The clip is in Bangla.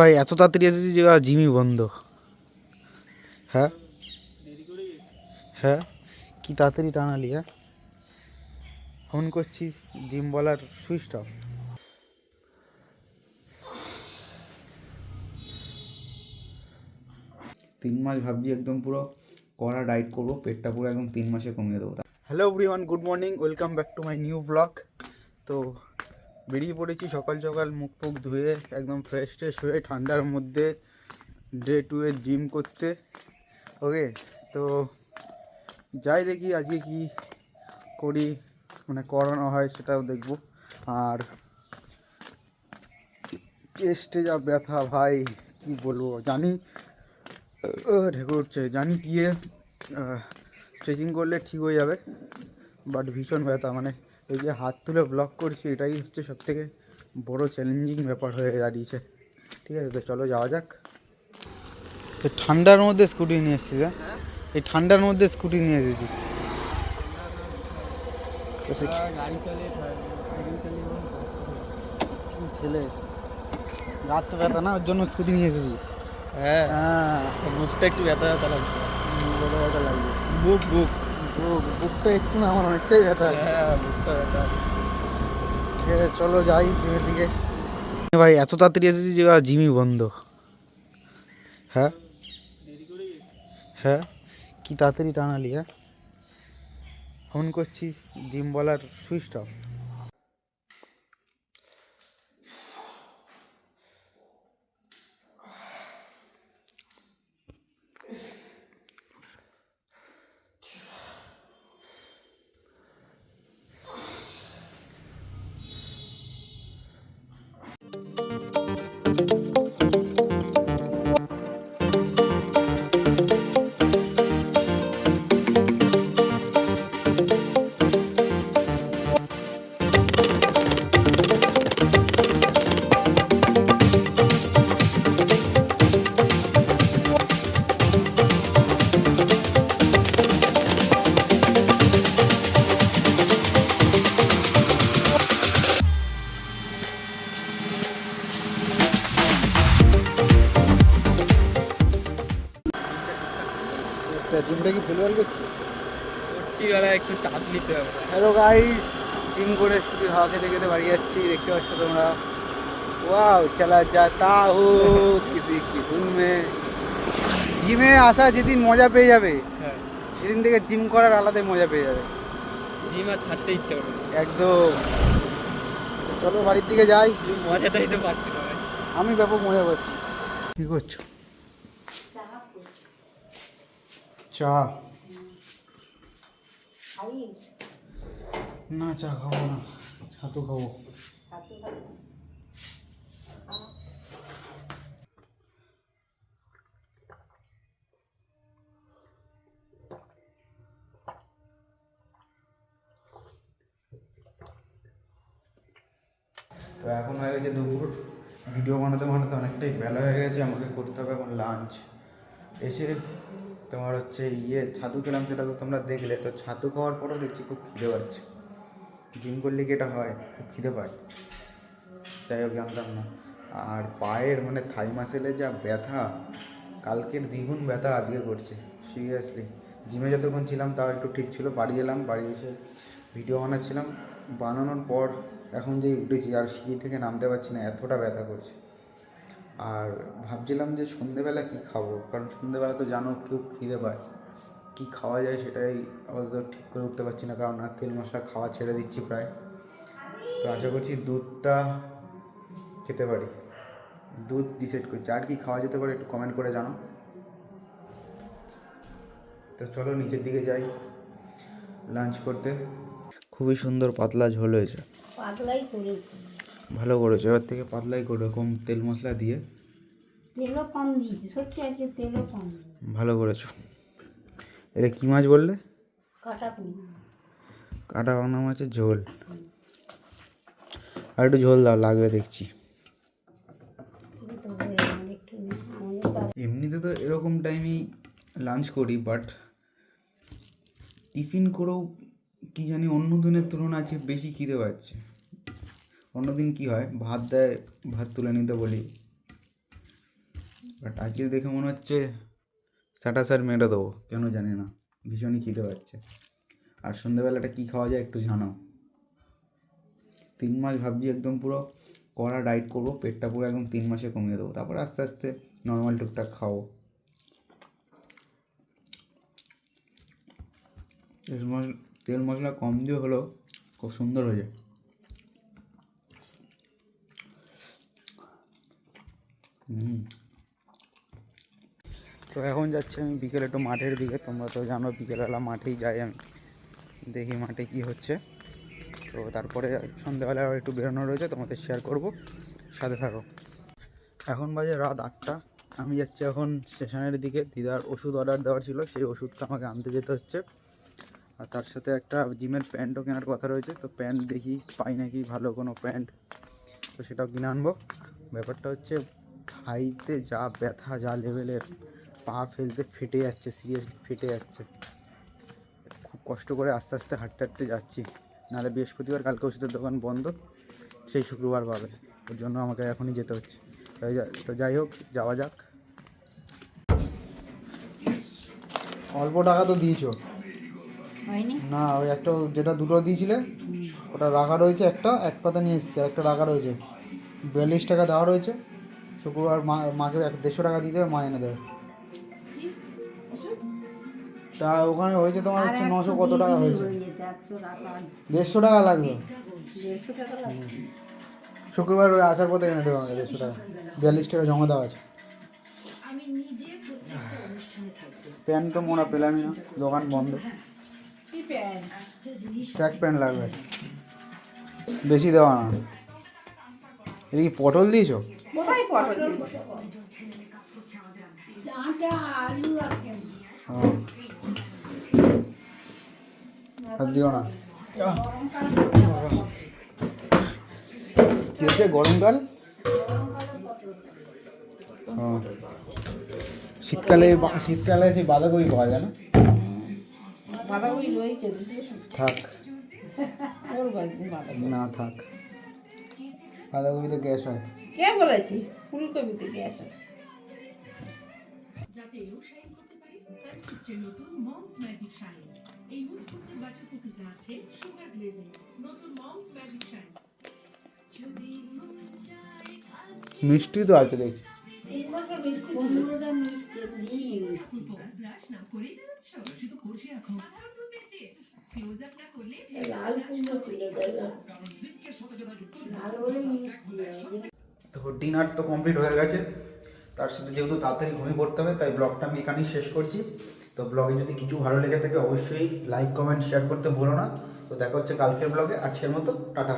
ভাই এত তাড়াতাড়ি এসেছি যে আর জিমই বন্ধ। হ্যাঁ? হ্যাঁ? কি তাড়াতাড়ি টানালি হ্যাঁ? ফোন করছি জিম বলার সুইচ অফ। তিন মাস ভাবছি একদম পুরো কড়া ডায়েট করব পেটটা পুরো একদম তিন মাসে কমিয়ে দেবো। Hello everyone good morning welcome back to my new blog তো বেরিয়ে পড়েছি সকাল সকাল মুখ ফুক ধুয়ে একদম ফ্রেশ ট্রেশ হয়ে ঠান্ডার মধ্যে ডে টু এ জিম করতে। ওকে তো যাই দেখি আজকে কি করি মানে করানো হয় সেটাও দেখব। আর চেস্টে যা ব্যথা ভাই, কি বলব জানি? ঢেকে উঠছে, জানি গিয়ে স্ট্রেচিং করলে ঠিক হয়ে যাবে বাট ভীষণ ব্যথা মানে এই যে হাত তুলে ব্লক করছি এটাই হচ্ছে সব থেকে বড়ো চ্যালেঞ্জিং ব্যাপার হয়ে দাঁড়িয়েছে। ঠিক আছে তো চলো যাওয়া যাক। এই ঠান্ডার মধ্যে স্কুটি নিয়ে এসেছিস হ্যাঁ? এই ঠান্ডার মধ্যে স্কুটি নিয়ে এসেছি তো চালিয়ে কি ছেলে। রাত তো ব্যথা না ওর জন্য স্কুটি নিয়ে এসেছি হ্যাঁ। হ্যাঁ। মুখটা একটু ব্যথা ব্যথা লাগছে। ব্যথা ব্যথা লাগবে বুক বুক বুক বুকটা একটু না আমার অনেকটাই ব্যথা আছে। হ্যাঁ বুকটা ব্যথা ঠিক আছে চলো যাই জিমের দিকে। ভাই এত তাড়াতাড়ি এসেছি যে আর জিমই বন্ধ। হ্যাঁ? হ্যাঁ? কি তাড়াতাড়ি টানালি হ্যাঁ? ফোন করছি জিম বলার সুইচ অফ। জিমটা কি ফেলুয়ার করছিস? করছি বেলা একটু চাপ নিতে হবে। হ্যালো গাইস জিম করে স্কুটির হাওয়া খেতে খেতে বাড়ি যাচ্ছি দেখতে পাচ্ছ তোমরা। ওয়াও চলা যাতা হো কিসি কি মে। জিমে আসা যেদিন মজা পেয়ে যাবে হ্যাঁ। সেদিন থেকে জিম করার আলাদাই মজা পেয়ে যাবে। জিম আর ছাড়তে ইচ্ছা করে একদম। তো চলো বাড়ির দিকে যাই। মজাটাই তো পাচ্ছি না। আমি ব্যাপক মজা পাচ্ছি। কি করছ? চা। না, চা খাব না, ছাতু খাব। তো এখন হয়ে গেছে দুপুর। ভিডিও বানাতে বানাতে অনেকটাই বেলা হয়ে গেছে, আমাকে করতে হবে এখন লাঞ্চ এসে তোমার হচ্ছে ইয়ে ছাতু খেলাম সেটা তো তোমরা দেখলে, তো ছাতু খাওয়ার পরও দেখছি, খুব খিদে পাচ্ছে। জিম করলে কি এটা হয়? খুব খিদে পায়। যাই হোক, জানতাম না। আর পায়ের মানে থাই মাসেলে যা ব্যথা, কালকের দ্বিগুণ ব্যথা আজকে করছে সিরিয়াসলি জিমে যতক্ষণ ছিলাম, তাও একটু ঠিক ছিল। বাড়ি এলাম, বাড়ি এসে ভিডিও বানাচ্ছিলাম। বানানোর পর এখন যেই উঠেছি, আর সিঁড়ি থেকে নামতে পারছি না, এতটা ব্যথা করছে। আর ভাবছিলাম যে সন্ধেবেলা কী খাব? কারণ সন্ধেবেলা তো জানো কেউ খিদে পায়। কী খাওয়া যায় সেটাই আপাতত ঠিক করে উঠতে পারছি না, কারণ আর তেল মশলা খাওয়া ছেড়ে দিচ্ছি প্রায়। তো আশা করছি দুধটা খেতে পারি। দুধ ডিসাইড করছি। আর কি খাওয়া যেতে পারে একটু কমেন্ট করে জানো তো চলো নিচের দিকে যাই লাঞ্চ করতে। খুবই সুন্দর পাতলা ঝোল হয়েছে। পাতলাই করেছি। ভালো করেছ। এবার থেকে পাতলাই করো কম তেল মশলা দিয়ে তেলও কম দিয়েছি সত্যি আজকে তেলও কম। ভালো করেছ। এটা কী মাছ বললে? কাটা কাটা বাংলা মাছের ঝোল। আর একটু ঝোল দাও লাগবে দেখছি। এমনিতে তো এরকম টাইমেই লাঞ্চ করি বাট টিফিন করেও কি জানি অন্য দিনের তুলনায় আজকে বেশি খিদে পাচ্ছে। অন্যদিন কি হয়? ভাত দেয়, ভাত তুলে নিতে বলি। বাট আজকে দেখে মনে হচ্ছে স্যাটা স্যার মেরে দেবো। কেন জানি না। ভীষণই খিদে পাচ্ছে। আর সন্ধ্যেবেলাটা কী খাওয়া যায় একটু জানাও তিন মাস ভাবছি একদম পুরো কড়া ডায়েট করব, পেটটা পুরো একদম তিন মাসে কমিয়ে দেবো। তারপর আস্তে আস্তে নর্মাল টুকটাক খাব। তেল মশলা তেল মশলা কম দিয়ে হলেও খুব সুন্দর হয়ে যায়। তো এখন যাচ্ছি আমি বিকেলে একটু মাঠের দিকে। তোমরা তো জানো বিকেলবেলা মাঠেই যাই আমি। দেখি মাঠে কি হচ্ছে। তো তারপরে সন্ধ্যেবেলা একটু বেরোনো রয়েছে, তোমাদের শেয়ার করব। সাথে থাকো। এখন বাজে রাত আটটা। আমি যাচ্ছি এখন স্টেশনের দিকে। দিদার ওষুধ অর্ডার দেওয়ার ছিল, সেই ওষুধটা আমাকে আনতে যেতে হচ্ছে। আর তার সাথে একটা জিমের প্যান্টও কেনার কথা রয়েছে। তো প্যান্ট দেখি পাই নাকি ভালো কোনো প্যান্ট। তো সেটাও কিনে আনব। ব্যাপারটা হচ্ছে হাইতে যা ব্যথা যা লেভেলের পা ফেলতে ফেটে যাচ্ছে সিরিয়াসলি ফেটে যাচ্ছে। খুব কষ্ট করে আস্তে আস্তে হাঁটতে হাঁটতে যাচ্ছি। নাহলে বৃহস্পতিবার কালকে ওষুধের দোকান বন্ধ সেই শুক্রবার পাবে। ওর জন্য আমাকে এখনই যেতে হচ্ছে। তাই যা- তো যাই হোক যাওয়া যাক। অল্প টাকা তো দিয়েছ। না ওই একটা যেটা দুটো দিয়েছিলে ওটা রাখা রয়েছে একটা এক পাতা নিয়ে এসেছে একটা রাখা রয়েছে। বিয়াল্লিশ টাকা দেওয়া রয়েছে। শুক্রবার মা মাকে এক দেড়শো টাকা দিতে হবে মা এনে দেবে। তা ওখানে হয়েছে তোমার হচ্ছে নশো কত টাকা হয়েছে? দেড়শো টাকা লাগবে? দেড়শো টাকা লাগবে? শুক্রবার ওই আসার পথে এনে দেবে আমাকে দেড়শো টাকা। বিয়াল্লিশ টাকা জমা দেওয়া আছে। প্যান্ট তো মোড়া পেলামই না দোকান বন্ধ। ট্র্যাক প্যান্ট লাগবে। বেশি দেওয়া না। এটা কি পটল দিয়েছ? পটল দিও না। কি গরমকাল ও শীতকালে শীতকালে সেই বাঁধাকপি পাওয়া যায় না? বাঁধাকপি রয়েছে থাক। বাঁধাকপি। না থাক। বাঁধাকপিতে গ্যাস হয়। কে বলেছি? বাটার কুকিজে আছে সুগার গ্লেজিং নতুন মমস ম্যাজিক শাইন মন চায় কাল মিষ্টি তো আছে দেখছি। লাল কুমড়ো ছিল লাল বলে মিষ্টি তো ডিনার তো কমপ্লিট হয়ে গেছে। তার সাথে যেহেতু তাড়াতাড়ি ঘুমিয়ে পড়তে হবে, তাই ব্লগটা আমি এখানেই শেষ করছি। তো ব্লগে যদি কিছু ভালো লেগে থাকে, অবশ্যই লাইক কমেন্ট শেয়ার করতে ভুলো না। তো দেখা হচ্ছে কালকের ব্লগে আজকের মতো, টাটা।